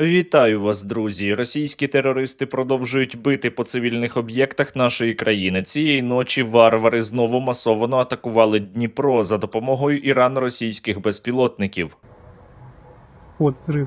Вітаю вас, друзі. Російські терористи продовжують бити по цивільних об'єктах нашої країни. Цієї ночі варвари знову масово атакували Дніпро за допомогою ірано-російських безпілотників. Вот, взрыв.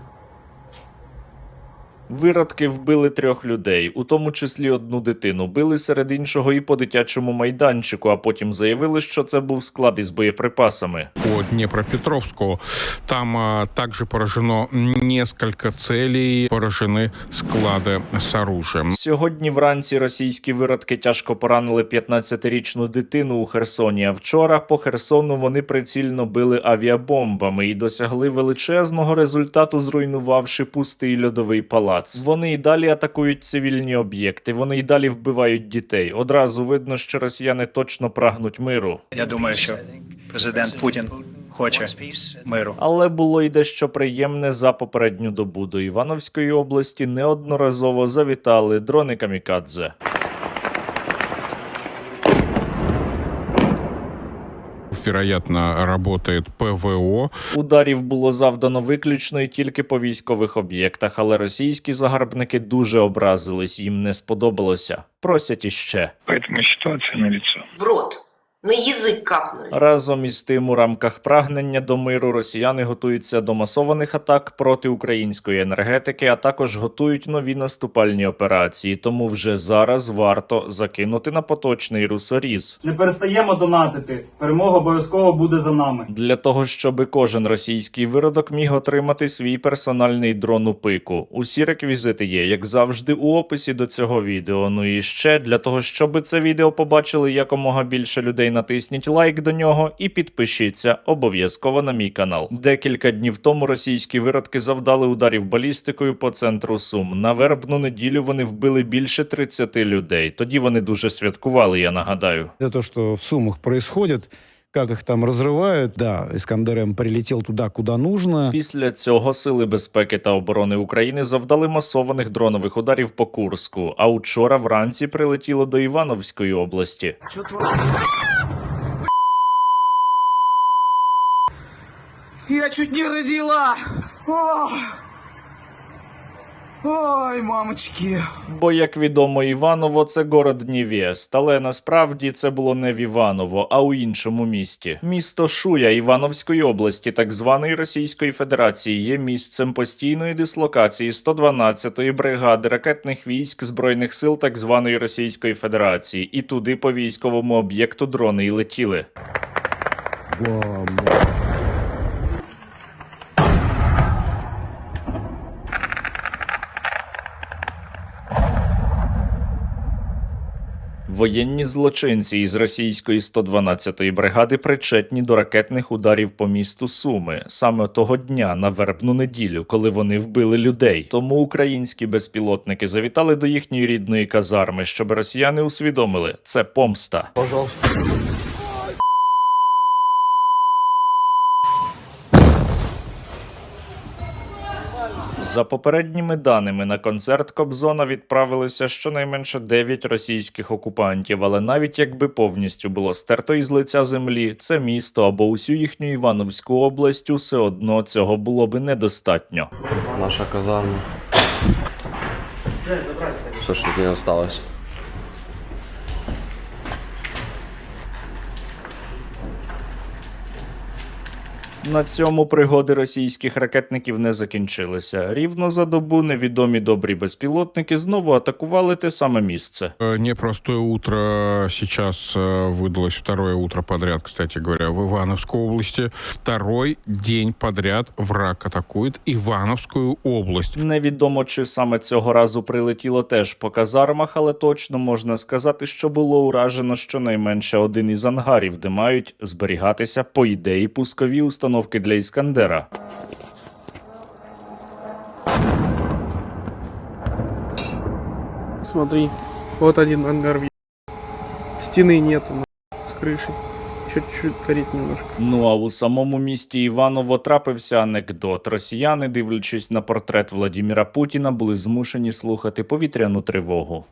Виродки вбили трьох людей, у тому числі одну дитину. Били серед іншого і по дитячому майданчику, а потім заявили, що це був склад із боєприпасами. по Днепропетровску. Там а, также поражено несколько целей, поражены склады с оружием. Сьогодні вранці російські виродки тяжко поранили 15-річну дитину у Херсоні. А вчора по Херсону вони прицільно били авіабомбами і досягли величезного результату, зруйнувавши пустий льодовий палац. Вони й далі атакують цивільні об'єкти. Вони й далі вбивають дітей. Одразу видно, що росіяни точно прагнуть миру. Я думаю, що президент Путін хоче миру. Але було й дещо приємне за попередню добу до Івановської області неодноразово завітали дрони камікадзе. Вероятно, работает ПВО. Ударів було завдано виключно і тільки по військових об'єктах, але російські загарбники дуже образились, їм не сподобалося. Просять іще. Поэтому ситуація на лицо. в рот. На язык капнули. Разом із тим, у рамках прагнення до миру росіяни готуються до масованих атак проти української енергетики, а також готують нові наступальні операції. Тому вже зараз варто закинути на поточний русоріз. Не перестаємо донатити. Перемога обов'язково буде за нами. Для того, щоб кожен російський виродок міг отримати свій персональний дрон у пику. Усі реквізити є, як завжди, у описі до цього відео. Ну і ще для того, щоб це відео побачили якомога більше людей, натисніть лайк до нього і підпишіться обов'язково на мій канал. Декілька днів тому російські виродки завдали ударів балістикою по центру Сум. На вербну неділю вони вбили більше 30 людей. Тоді вони дуже святкували, я нагадаю. Это то, що в Сумах происходит, как их там разрывают. Да, Искандер М прилетел туда, куда нужно. Після цього сили безпеки та оборони України завдали масованих дронових ударів по Курску. А учора вранці прилетіло до Івановської області. Я чуть не родила. Ох. Ой, мамочки. Бо, як відомо, Іваново це город Нівєст, але насправді це було не в Іваново, а у іншому місті. Місто Шуя Івановської області, так званої Російської Федерації, є місцем постійної дислокації 112-ї бригади ракетних військ збройних сил так званої Російської Федерації, і туди по військовому об'єкту дрони й летіли. Воєнні злочинці із російської 112-ї бригади причетні до ракетних ударів по місту Суми саме того дня на вербну неділю, коли вони вбили людей. Тому українські безпілотники завітали до їхньої рідної казарми, щоб росіяни усвідомили це помста. За попередніми даними на концерт Кобзона відправилися щонайменше 9 російських окупантів, але навіть якби повністю було стерто із лиця землі, це місто або усю їхню Івановську область, усе одно цього було би недостатньо. наша казарма. Все, що тут не осталось. На цьому пригоди російських ракетників не закінчилися. Рівно за добу невідомі добрі безпілотники знову атакували те саме місце. Э, Непростое утро сейчас э, выдалось второе утро подряд, кстати говоря, в Ивановской области. Второй день подряд враг атакует Ивановскую область. Невідомо, чи саме цього разу прилетіло теж по казармах, але точно можна сказати, що було уражено щонайменше один із ангарів, де мають зберігатися по ідеї пускові установки для іскандера. Смотри, вот один ангар. въеб- Стены нету на, с крышей. Чуть-чуть горит немножко. Ну а у самому місті Іваново трапився анекдот. Росіяни, дивлячись на портрет Владіміра Путіна, були змушені слухати повітряну тривогу.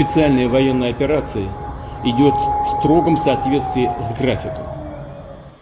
Специальная военной операции идет в строгом соответствии с графиком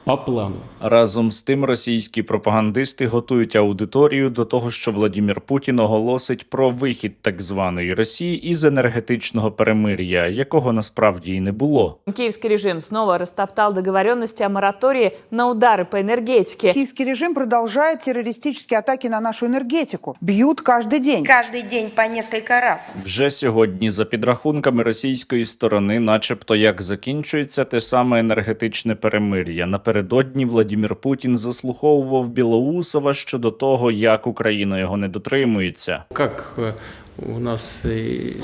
по плану. Разом з тим, російські пропагандисти готують аудиторію до того, що Владімір Путін оголосить про вихід так званої Росії із енергетичного перемир'я, якого насправді й не було. Киевский режим снова растоптал договоренности о моратории на удары по энергетике. Киевский режим продолжает террористические атаки на нашу энергетику. Бьют каждый день. Каждый день по несколько раз. Вже сьогодні, за підрахунками російської сторони, начебто як закінчується те саме енергетичне перемир'я. Напередодні Владімір Путін заслуховував Білоусова щодо того, як Україна його не дотримується. Как э, у нас э,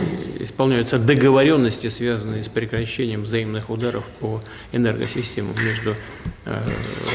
исполняются договоренности, связанные с прекращением взаимных ударов по энергосистемам между э,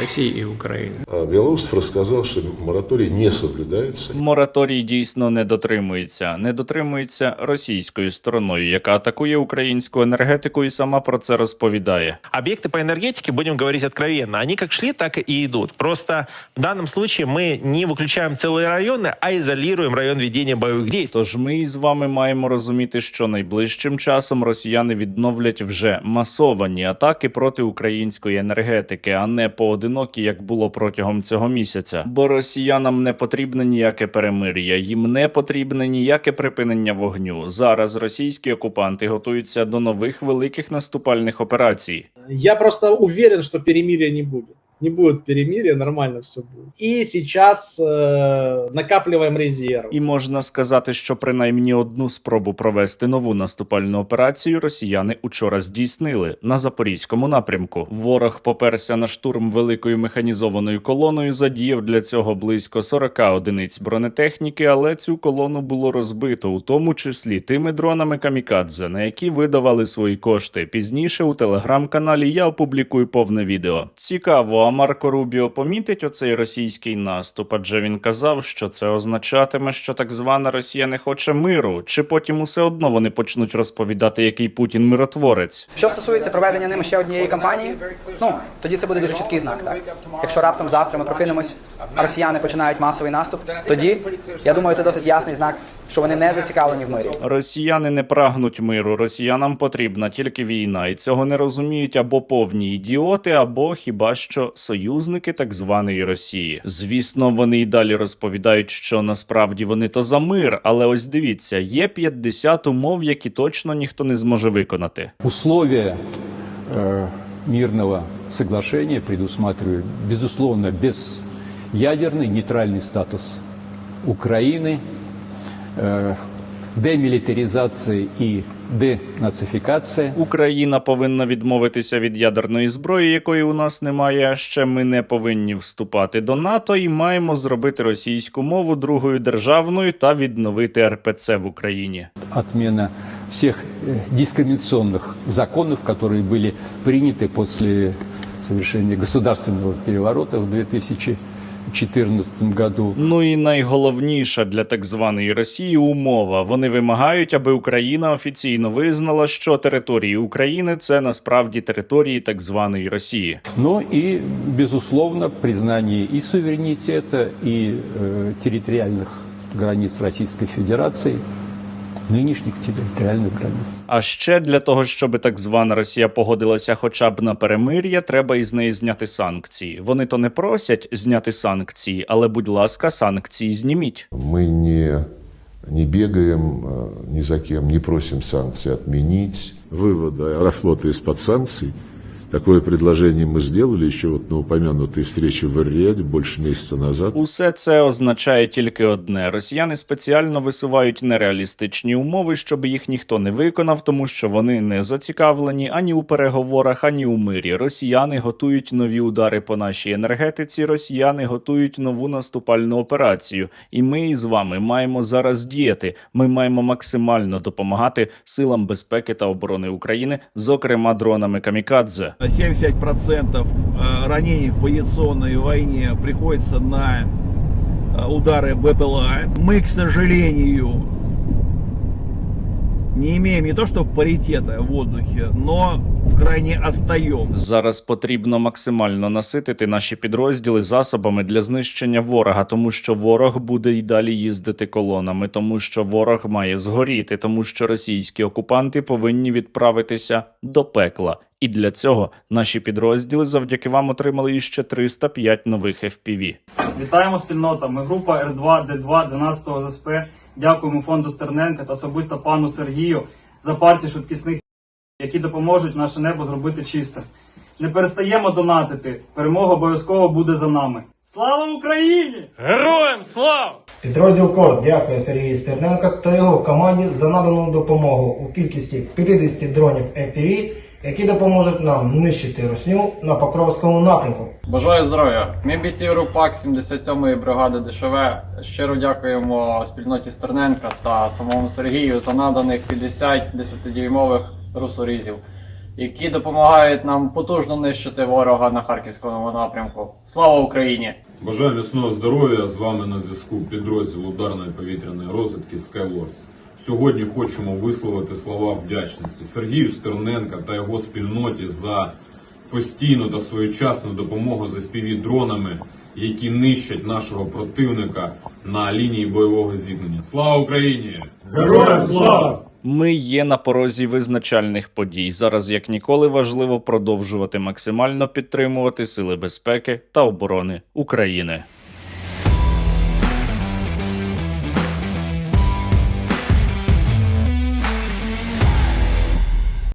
Россией и Украиной. Белоусов рассказал, что мораторий не соблюдается. Мораторій дійсно не дотримується, не дотримується російською стороною, яка атакує українську енергетику і сама про це розповідає. Объекты по энергетике, будем говорить откровенно, они как шли, так и идут. Просто в данном случае мы не выключаем целые районы, а изолируем район ведения боевых действий. Тож ми із вами маємо розуміти, що найближчим часом росіяни відновлять вже масовані атаки проти української енергетики, а не поодинокі, як було протягом цього місяця. Бо росіянам не потрібне ніяке перемир'я, їм не потрібне ніяке припинення вогню. Зараз російські окупанти готуються до нових великих наступальних операцій. Я просто уверен, що перемир'я не будет. Не будет перемирия, нормально все будет. И сейчас э, накапливаем резерв. І можна сказати, що принаймні одну спробу провести нову наступальну операцію росіяни учора здійснили на запорізькому напрямку. Ворог поперся на штурм великою механізованою колоною, задіяв для цього близько 40 одиниць бронетехніки, але цю колону було розбито, у тому числі тими дронами камікадзе, на які видавали свої кошти. Пізніше у телеграм-каналі я опублікую повне відео. Цікаво, а Марко Рубіо помітить оцей російський наступ, адже він казав, що це означатиме, що так звана Росія не хоче миру, чи потім усе одно вони почнуть розповідати, який Путін миротворець. Що стосується проведення ними ще однієї кампанії, ну тоді це буде дуже чіткий знак. Так якщо раптом завтра ми прокинемось, а росіяни починають масовий наступ, тоді я думаю, це досить ясний знак, що вони не зацікавлені в мирі. Росіяни не прагнуть миру. Росіянам потрібна тільки війна, і цього не розуміють або повні ідіоти, або хіба що союзники так званої Росії. Звісно, вони й далі розповідають, що насправді вони то за мир, але ось дивіться, є 50 умов, які точно ніхто не зможе виконати. Условия э, мирного соглашения предусматривают, безусловно, безъядерный нейтральный статус Украины, э, демилитаризация и денацификация. Україна повинна відмовитися від ядерної зброї, якої у нас немає. А ще ми не повинні вступати до НАТО і маємо зробити російську мову другою державною та відновити РПЦ в Україні. отмена всех э, дискриминационных законов, которые были приняты после совершения государственного переворота в 2014 году. Ну і найголовніша для так званої Росії умова. Вони вимагають, аби Україна офіційно визнала, що території України це насправді території так званої Росії. Ну і безусловно, признання і суверенітету, і е, територіальних границь Російської Федерации, нынешних территориальных границ. А ще для того, щоб так звана Росія погодилася хоча б на перемир'я, треба із неї зняти санкції. Вони то не просять зняти санкції, але будь ласка, санкції зніміть. Мы не, не бегаем э, ни за кем, не просим санкции отменить. Вывода Аэрофлота из-под санкций. Такое предложение мы сделали еще вот на упомянутой встрече в Эр-Рияде больше месяца назад. Усе це означає тільки одне: росіяни спеціально висувають нереалістичні умови, щоб їх ніхто не виконав, тому що вони не зацікавлені ані у переговорах, ані у мирі. Росіяни готують нові удари по нашій енергетиці. Росіяни готують нову наступальну операцію. І ми із вами маємо зараз діяти. Ми маємо максимально допомагати силам безпеки та оборони України, зокрема дронами камікадзе. 75% ранений в позиционной войне приходится на удары БПЛА. Мы, к сожалению, не имеем не то что паритета в воздухе, но крайне отстаем. Зараз потрібно максимально наситити наші підрозділи засобами для знищення ворога, тому що ворог буде й далі їздити колонами, тому що ворог має згоріти, тому що російські окупанти повинні відправитися до пекла. І для цього наші підрозділи завдяки вам отримали іще 305 нових FPV. Вітаємо спільнота. Ми група Р2 Д2 12 ЗСП. Дякуємо фонду Стерненка та особисто пану Сергію за партію швидкісних, які допоможуть наше небо зробити чистим. Не перестаємо донатити. Перемога обов'язково буде за нами. Слава Україні! Героям слава! Підрозділ Корд дякує Сергію Стерненко та його команді за надану допомогу у кількості 50 дронів FPV, які допоможуть нам нищити русню на Покровському напрямку. Бажаю здоров'я! Ми бійці Європак 77-ї бригади ДШВ. Щиро дякуємо спільноті Стерненка та самому Сергію за наданих 50 10-дюймових русорізів, які допомагають нам потужно нищити ворога на харківському напрямку. Слава Україні! Бажаю міцного здоров'я. З вами на зв'язку підрозділ ударної повітряної розвідки Skywars. Сьогодні хочемо висловити слова вдячності Сергію Стерненка та його спільноті за постійну та своєчасну допомогу з fpv дронами, які нищать нашого противника на лінії бойового зіткнення. Слава Україні! Героям слава! Ми є на порозі визначальних подій. Зараз як ніколи важливо продовжувати максимально підтримувати сили безпеки та оборони України.